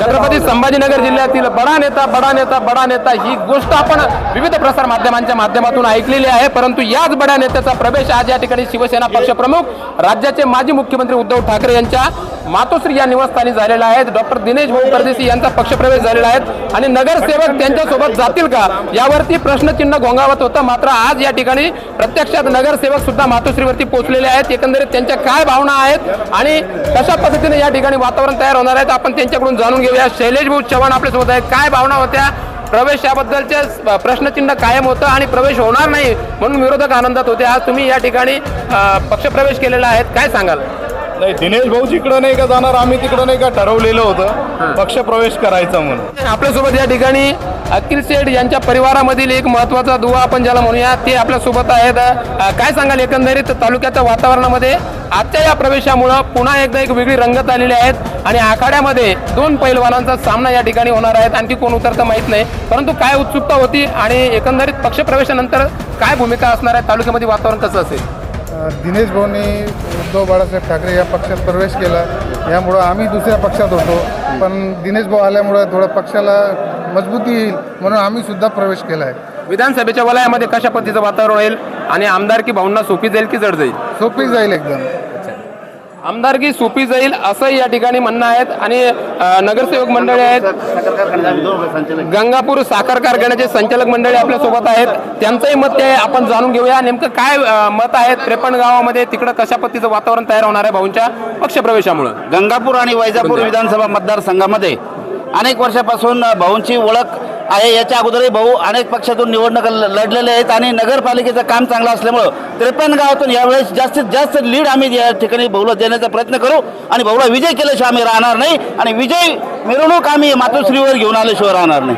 छत्रपती संभाजीनगर जिल्ह्यातील बडा नेता बडा नेता बडा नेता ही गोष्ट आपण विविध प्रसार माध्यमांच्या माध्यमातून ऐकलेली आहे. परंतु याच बड्या नेत्याचा प्रवेश आज या ठिकाणी शिवसेना पक्षप्रमुख राज्याचे माजी मुख्यमंत्री उद्धव ठाकरे यांच्या मातोश्री या निवासस्थानी झालेला आहे डॉक्टर दिनेश भाऊ परदेशी यांचा पक्षप्रवेश झालेला आहे. आणि नगरसेवक त्यांच्यासोबत जातील का? यावरती प्रश्नचिन्ह घोंगावत होतं. मात्र आज या ठिकाणी प्रत्यक्षात नगरसेवक सुद्धा मातोश्रीवरती पोहोचलेले आहेत. एकंदरीत त्यांच्या काय भावना आहेत आणि कशा पद्धतीने या ठिकाणी वातावरण तयार होणार आहेत आपण त्यांच्याकडून जाणून घेऊया शैलेश भाऊ चव्हाण आपल्यासोबत आहेत. काय भावना होत्या? प्रवेश याबद्दलचे प्रश्नचिन्ह कायम होतं आणि प्रवेश होणार नाही म्हणून विरोधक आनंदात होते. आज तुम्ही या ठिकाणी पक्षप्रवेश केलेला आहे. काय सांगाल? नाही दिनेश भाऊ जिकडं नाही का जाणार? आम्ही तिकडं नाही का ठरवलेलं होतं. पक्ष प्रवेश करायचा म्हणून. आपल्यासोबत या ठिकाणी अखिल शेठ यांच्या परिवारामधील एक महत्त्वाचा दुवा आपण ज्याला म्हणूया ते आपल्यासोबत आहेत. काय सांगाल एकंदरीत तालुक्याच्या वातावरणामध्ये? आजच्या या प्रवेशामुळं पुन्हा एकदा एक वेगळी रंगत आलेली आहेत आणि आखाड्यामध्ये दोन पैलवानांचा सामना या ठिकाणी होणार आहेत आणखी कोण उतरतं माहीत नाही. परंतु काय उत्सुकता होती आणि एकंदरीत पक्षप्रवेशानंतर काय भूमिका असणार आहे? तालुक्यामध्ये वातावरण कसं असेल? दिनेश भाऊनी उद्धव बाळासाहेब ठाकरे या पक्षात प्रवेश केला. यामुळं आम्ही दुसऱ्या पक्षात होतो. पण दिनेश भाऊ आल्यामुळं थोडं पक्षाला मजबूती येईल म्हणून आम्ही सुद्धा प्रवेश केला आहे विधानसभेच्या वलयामध्ये कशा पद्धतीचं वातावरण होईल आणि आमदारकी भाऊंना सोपी जाईल की जड जाईल? सोपी जाईल एकदम. आमदारकी सोपी जाईल असं या ठिकाणी म्हणणं आहेत. आणि नगरसेवक मंडळी आहेत. गंगापूर साखर कारखान्याचे संचालक मंडळी आपल्यासोबत आहेत. त्यांचंही मत ते आपण जाणून घेऊया नेमकं काय मत आहेत त्रेपन्न गावामध्ये तिकडं कशा पद्धतीचं वातावरण तयार होणार आहे भाऊंच्या पक्षप्रवेशामुळं? गंगापूर आणि वैजापूर विधानसभा मतदारसंघामध्ये अनेक वर्षापासून भाऊंची ओळख आहे. याच्या अगोदरही भाऊ अनेक पक्षातून निवडणुका लढलेले आहेत आणि नगरपालिकेचं काम चांगलं असल्यामुळं त्रेपन्न गावातून यावेळेस जास्तीत जास्त लीड आम्ही या ठिकाणी भाऊला देण्याचा प्रयत्न करू आणि भाऊला विजय केल्याशिवाय आम्ही राहणार नाही आणि विजय मिरवणूक आम्ही मातोश्रीवर घेऊन आल्याशिवाय राहणार नाही.